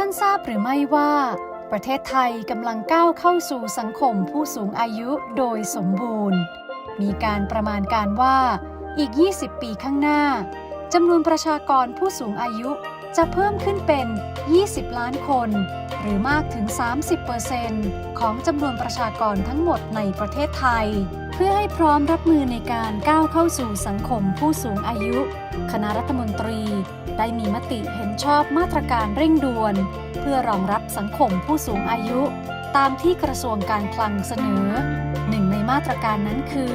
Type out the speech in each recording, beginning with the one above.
่านทราบหรือไม่ว่า ประเทศไทยกำลังก้าวเข้าสู่สังคมผู้สูงอายุโดยสมบูรณ์ มีการประมาณการว่าอีก 20 ปีข้างหน้าจำนวนประชากรผู้สูงอายุจะเพิ่มขึ้นเป็น 20 ล้านคน หรือมากถึง 30%ของจำนวนประชากรทั้งหมดในประเทศไทย เพื่อให้พร้อมรับมือในการก้าวเข้าสู่สังคมผู้สูงอายุ คณะรัฐมนตรี ได้มีมติเห็นชอบมาตรการเร่งด่วน เพื่อรองรับสังคมผู้สูงอายุ ตามที่กระทรวงการคลังเสนอ หนึ่งในมาตรการนั้นคือ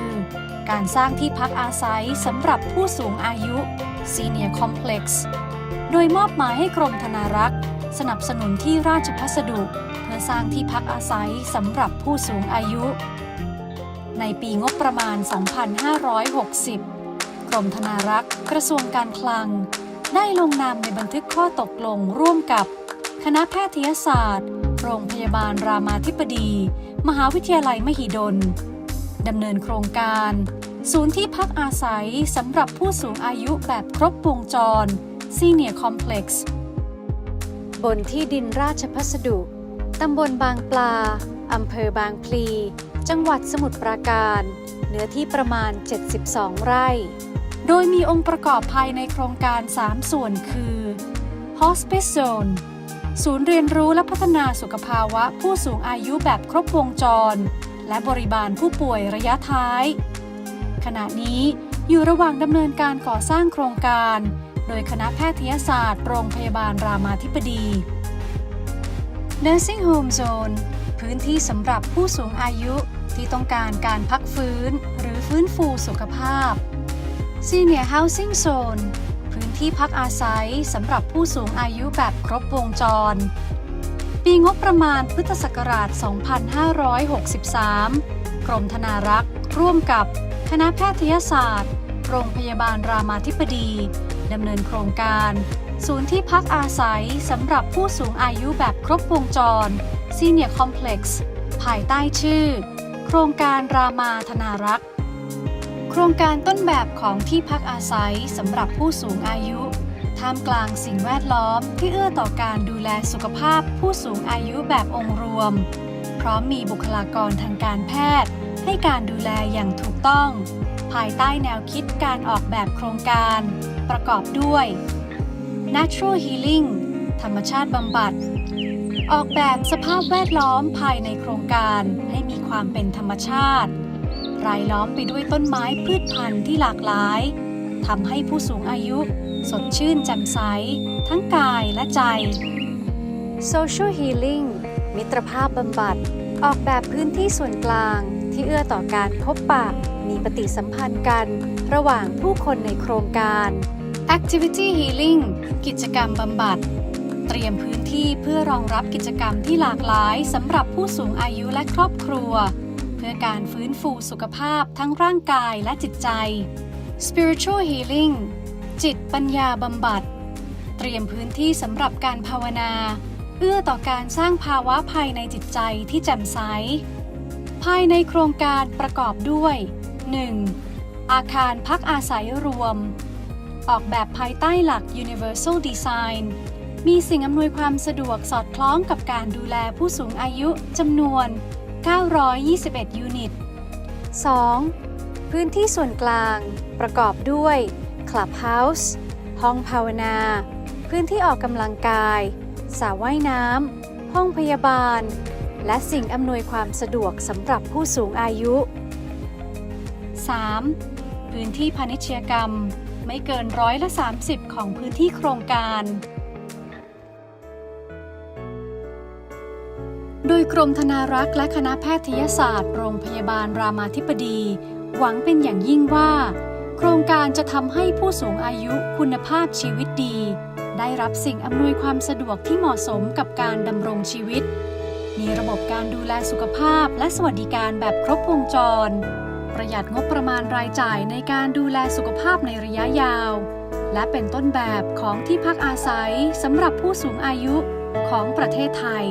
การสร้างที่พักอาศัยสำหรับผู้สูงอายุ Senior Complex โดยมอบหมายให้กรมธนารักษ์ สนับสนุนที่ราชพัสดุ เพื่อสร้างที่พักอาศัยสำหรับผู้สูงอายุ ในปีงบประมาณ 2560 กรมธนารักษ์ กระทรวงการคลัง ได้ลงนามในบันทึกข้อตกลงร่วมกับ คณะแพทยศาสตร์ โรงพยาบาลรามาธิบดี มหาวิทยาลัยมหิดลดำเนินโครงการ ศูนย์ที่พักอาศัยสำหรับผู้สูงอายุแบบครบวงจร Senior Complex บนที่ดินราชพัสดุตำบลบางปลา อำเภอบางพลี จังหวัดสมุทรปราการ เนื้อที่ประมาณ 72 ไร่ โดยมีองค์ประกอบภายในโครงการ 3 ส่วนคือ Hospice Zone ศูนย์เรียนรู้และพัฒนาสุขภาวะผู้สูงอายุแบบครบวงจร และบริบาลผู้ป่วยระยะท้าย ขณะนี้อยู่ระหว่างดำเนินการก่อสร้างโครงการ โดยคณะแพทยศาสตร์ โรงพยาบาลรามาธิบดี Nursing Home Zone พื้นที่สำหรับผู้สูงอายุที่ต้องการการพักฟื้นหรือฟื้นฟูสุขภาพ Senior Housing Zone พื้นที่พักอาศัยสำหรับผู้สูงอายุแบบครบวงจร ปีงบประมาณพุทธศักราช 2563 กรมธนารักษ์ ร่วมกับคณะแพทยศาสตร์ โรงพยาบาลรามาธิบดีดำเนินโครงการ ศูนย์ที่พักอาศัยสำหรับผู้สูงอายุแบบครบวงจร Senior Complex ภายใต้ชื่อ โครงการรามาธนารักษ์ ครงการต้นแบบของที่พักอาศัยสำหรับผู้สูงอายุ ท่ามกลางสิ่งแวดล้อมที่เอื้อต่อการดูแลสุขภาพผู้สูงอายุแบบองค์รวม พร้อมมีบุคลากรทางการแพทย์ ให้การดูแลอย่างถูกต้อง ภายใต้แนวคิดการออกแบบโครงการ ประกอบด้วย Natural Healing ธรรมชาติบำบัด ออกแบบสภาพแวดล้อมภายในโครงการให้มีความเป็นธรรมชาติ รายล้อมไปด้วยต้นไม้พืชพันธุ์ที่หลากหลายทำให้ผู้สูงอายุสดชื่นแจ่มใส ทั้งกายและใจ Social Healing มิตรภาพบำบัด ออกแบบพื้นที่ส่วนกลางที่เอื้อต่อการพบปะ มีปฏิสัมพันธ์กัน ระหว่างผู้คนในโครงการ Activity Healing กิจกรรมบำบัด เตรียมพื้นที่เพื่อรองรับกิจกรรมที่หลากหลายสำหรับผู้สูงอายุและครอบครัวเพื่อการฟื้นฟูสุขภาพทั้งร่างกายและจิตใจ Spiritual Healing จิตปัญญาบำบัด เตรียมพื้นที่สำหรับการภาวนา เอื้อต่อการสร้างภาวะภายในจิตใจที่แจ่มใส ภายในโครงการประกอบด้วย 1. อาคารพักอาศัยรวม ออกแบบภายใต้หลัก Universal Design มีสิ่งอำนวยความสะดวกสอดคล้องกับการดูแลผู้สูงอายุจำนวน 921 ยูนิต 2. พื้นที่ส่วนกลางประกอบด้วย Clubhouse ห้องภาวนา พื้นที่ออกกำลังกายสระว่ายน้ำ ห้องพยาบาล และสิ่งอำนวยความสะดวกสำหรับผู้สูงอายุ 3. พื้นที่พาณิชยกรรมไม่เกินร้อยละ 30 ของพื้นที่โครงการ โดยกรมธนารักษ์และคณะแพทยศาสตร์ โรงพยาบาลรามาธิบดี หวังเป็นอย่างยิ่งว่า โครงการจะทำให้ผู้สูงอายุคุณภาพชีวิตดี ได้รับสิ่งอำนวยความสะดวกที่เหมาะสมกับการดำรงชีวิต มีระบบการดูแลสุขภาพและสวัสดิการแบบครบวงจร ประหยัดงบประมาณรายจ่ายในการดูแลสุขภาพในระยะยาว และเป็นต้นแบบของที่พักอาศัยสำหรับผู้สูงอายุของประเทศไทย